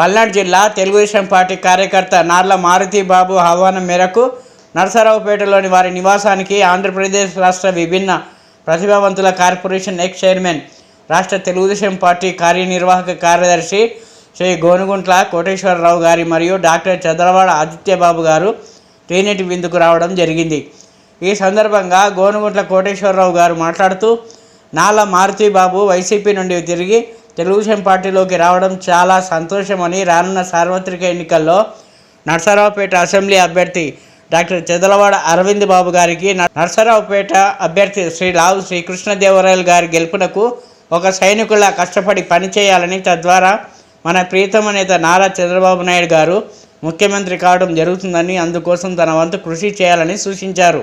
పల్నాడు జిల్లా తెలుగుదేశం పార్టీ కార్యకర్త నార్ల మారుతి బాబు ఆహ్వానం మేరకు నరసరావుపేటలోని వారి నివాసానికి ఆంధ్రప్రదేశ్ రాష్ట్ర విభిన్న ప్రతిభావంతుల కార్పొరేషన్ ఎక్స్ చైర్మన్ రాష్ట్ర తెలుగుదేశం పార్టీ కార్యనిర్వాహక కార్యదర్శి శ్రీ గోనుగుంట్ల కోటేశ్వరరావు గారి మరియు డాక్టర్ చంద్రవాడ ఆదిత్యబాబు గారు తేనెటి విందుకు రావడం జరిగింది. ఈ సందర్భంగా గోనుగుంట్ల కోటేశ్వరరావు గారు మాట్లాడుతూ నాల మారుతి బాబు వైసీపీ నుండి తిరిగి తెలుగుదేశం పార్టీలోకి రావడం చాలా సంతోషమని రానున్న సార్వత్రిక ఎన్నికల్లో నర్సరావుపేట అసెంబ్లీ అభ్యర్థి డాక్టర్ చెదలవాడ అరవింద్ బాబు గారికి నర్సరావుపేట అభ్యర్థి శ్రీ లావు శ్రీకృష్ణదేవరాయలు గారి గెలుపునకు ఒక సైనికులా కష్టపడి పనిచేయాలని తద్వారా మన ప్రియతమ నేత నారా చంద్రబాబు నాయుడు గారు ముఖ్యమంత్రి కావడం జరుగుతుందని అందుకోసం తన వంతు కృషి చేయాలని సూచించారు.